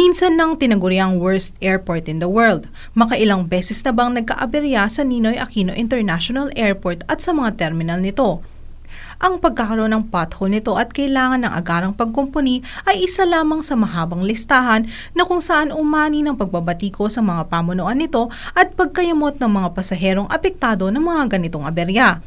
Minsan nang tinaguriang worst airport in the world. Makailang beses na bang nagkaaberya sa Ninoy Aquino International Airport at sa mga terminal nito? Ang pagkakaroon ng pothole nito at kailangan ng agarang pagkumpuni ay isa lamang sa mahabang listahan na kung saan umani ng pagbabatiko sa mga pamunuan nito at pagkayamot ng mga pasaherong apektado ng mga ganitong aberya.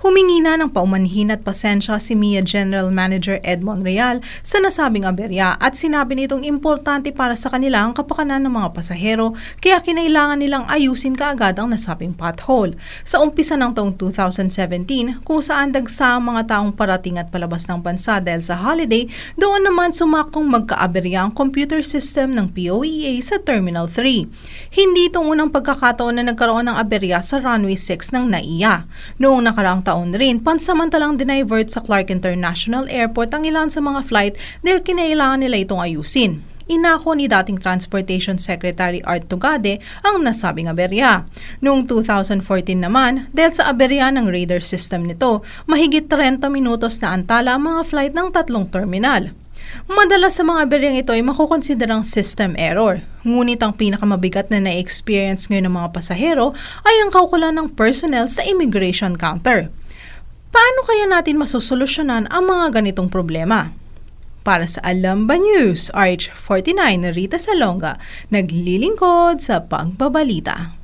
Humingi na ng paumanhin at pasensya si MIA General Manager Ed Monreal sa nasabing aberya at sinabi nitong importante para sa kanila ang kapakanan ng mga pasahero kaya kinailangan nilang ayusin kaagad ang nasabing pothole. Sa umpisa ng taong 2017 kung saan dagsa ang mga taong parating at palabas ng bansa dahil sa holiday, doon naman sumaktong magkaaberya ang computer system ng POEA sa Terminal 3. Hindi itong unang pagkakataon na nagkaroon ng aberya sa runway 6 ng NAIA. Noong nakaraang taon rin, pansamantalang dinivert sa Clark International Airport ang ilan sa mga flight dahil kinailangan nila itong ayusin. Inako ni dating Transportation Secretary Art Tugade ang nasabing aberya. Noong 2014 naman, dahil sa aberya ng radar system nito, mahigit 30 minutos na antala ang mga flight ng tatlong terminal. Madalas sa mga aberyang ito ay makukonsiderang system error. Ngunit ang pinakamabigat na na-experience ngayon ng mga pasahero ay ang kaukulan ng personnel sa immigration counter. Paano kaya natin masusolusyonan ang mga ganitong problema? Para sa Alamba News, RH49 Rita Salonga, naglilingkod sa pagbabalita.